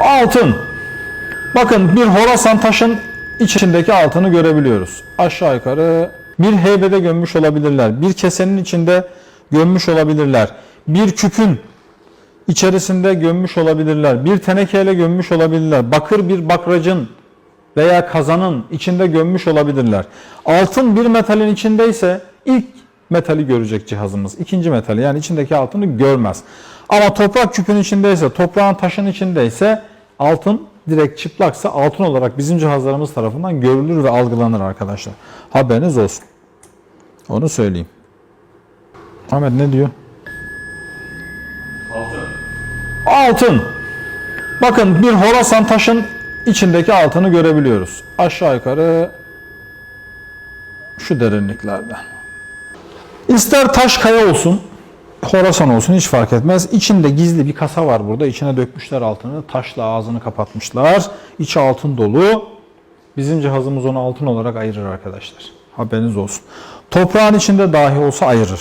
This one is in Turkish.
Altın. Bakın bir Horasan taşın içindeki altını görebiliyoruz. Aşağı yukarı bir heybede gömmüş olabilirler. Bir kesenin içinde gömmüş olabilirler. Bir küpün içerisinde gömmüş olabilirler. Bir tenekeyle gömmüş olabilirler. Bakır bir bakracın veya kazanın içinde gömmüş olabilirler. Altın bir metalin içindeyse ilk metali görecek cihazımız. İkinci metali yani içindeki altını görmez. Ama toprak küpün içindeyse, toprağın taşın içindeyse altın direkt çıplaksa altın olarak bizim cihazlarımız tarafından görülür ve algılanır arkadaşlar. Haberiniz olsun. Onu söyleyeyim. Ahmet ne diyor? Altın. Bakın bir Horasan taşın içindeki altını görebiliyoruz. Aşağı yukarı şu derinliklerde. İster taş kaya olsun, Horasan olsun hiç fark etmez. İçinde gizli bir kasa var burada. İçine dökmüşler altını. Taşla ağzını kapatmışlar. İçi altın dolu. Bizim cihazımız onu altın olarak ayırır arkadaşlar. Haberiniz olsun. Toprağın içinde dahi olsa ayırır.